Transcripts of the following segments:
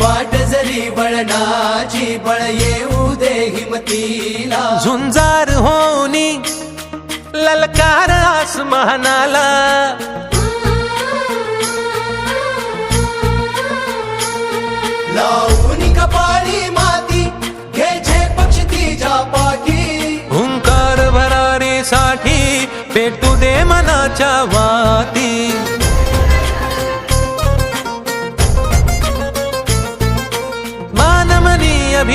वाट जरी वळणाची बळ येऊ दे हिमतीला. झुंजार होनी ललकार आसमानाला. लावून कपाळी माती घे पक्ष तिच्या पाठी. हुंकार भरारीसाठी पेटू दे मनाच्या वाती.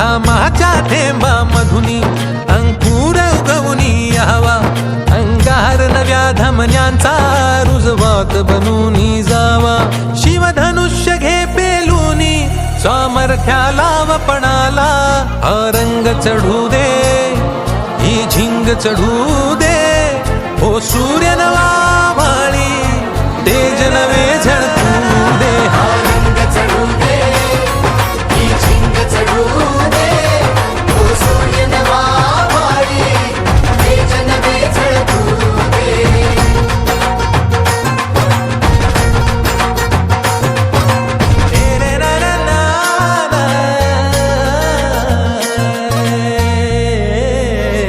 घामाच्या थेंबा मधुनी अंकुर उगवनी यावा अंगार नव्या धमन्यांचा रुजवात बनूनी जावा. शिवधनुष्य घे पेलूनी सामर्थ्याला वपणाला हा रंग चढू दे ही झिंग चढू दे. हो सूर्य नवा